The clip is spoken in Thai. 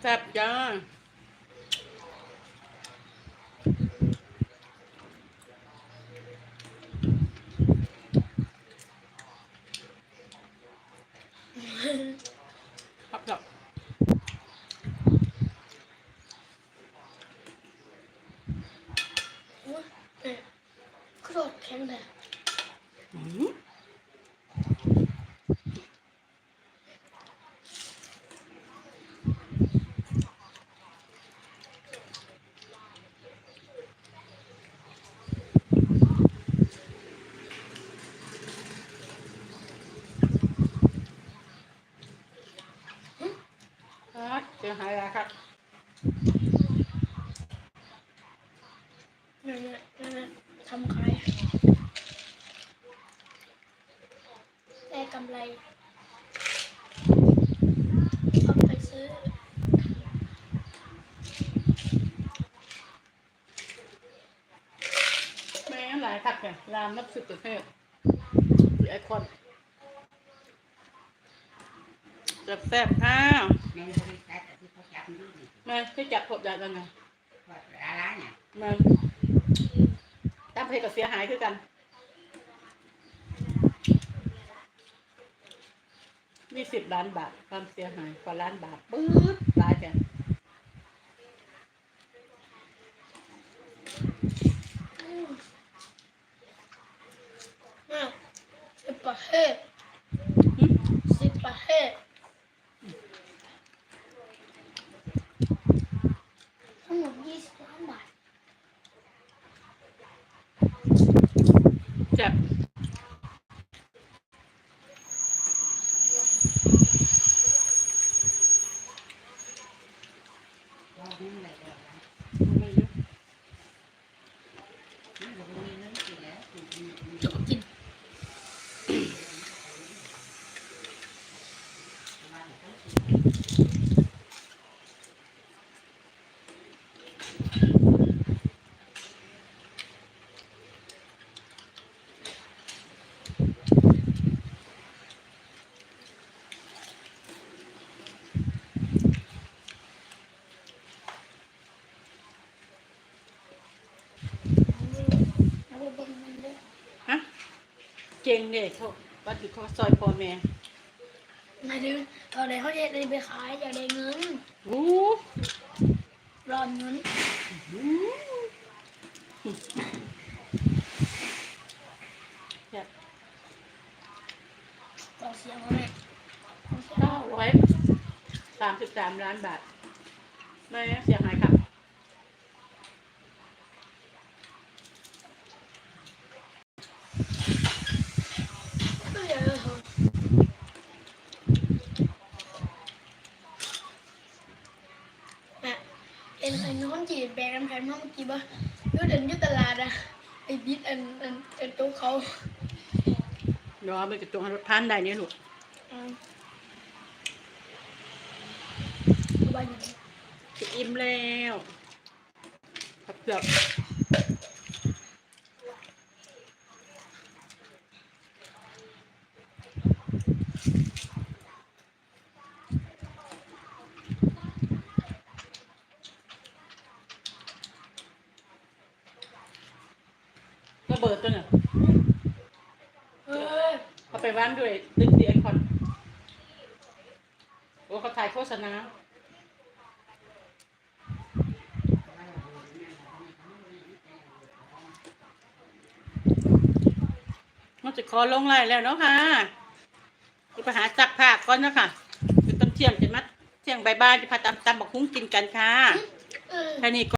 แซ่บจ้า สียหายแล้วครับนั่นน่ะนั่นน่ะทำขายได้กำไรเอาไปซื้อแม่หลายคักแกรามนับสิบประเทศหรือไอคอนแซ่บๆอ้าว แม่ไม่ใช้แต่ที่เขาจับนี่นี่แม่ที่จับพบได้ยังไงว่าอะไรเนี่ยแม่ตั้งเพลกับเสียหายคือกันนี่สิบล้านบาท ความเสียหายกว่าล้านบาทปื๊ดตายแกอืมอะสิบประเทศสิบประเทศ ทั้งหมดยี่สิบล้านบาท เจ็บ ว่านี่อะไรเดี๋ยวนะ ไม่รู้ นี่เราไม่ได้กินแล้วกินกินกิน จะกิน ว่าเดี๋ยวต้องกิน เอาไปเบิ่งมันเด้อ ฮะเก่งเนี่ยเขาว่าถือเขาซอยพ่อแม่หมายถึงตอนไหนเขาจะได้ไปขายอยากได้เงินอู้รอนเงินเจ็บต่อเสียงเขาไหมต่อเสียงเก้าร้อยสามสิบสามล้านบาทไม่เสียหายครับ ก็อยากจะทำอะเอ็นไอ้น้อง จีบแบกน้ำแข็งมาเมื่อกี้ป่ะยุดเดินยุดตลาดอะไอ้บิ๊ดอันอันอันโต๊ะเขาเดี๋ยวเอาไปกระจงให้รถพันได้เนี่ยลูกอืมเอาไว้อย่างนี้จะอิ่มแล้วครับเกือบ ระเบิดตัวเนี่ยเฮ้ยเขาไปว่านด้วยดึกเดียคอนโอ้เขาถ่ายโฆษณามันจะขอลงไล่แล้วเนาะค่ะจะไปหาจักผักก่อนเนาะค่ะคือต้นเที่ยงจะมัดเที่ยงบ่ายๆจะพาตำตำบักหุ้งกินกันค่ะเออแค่นี้ก็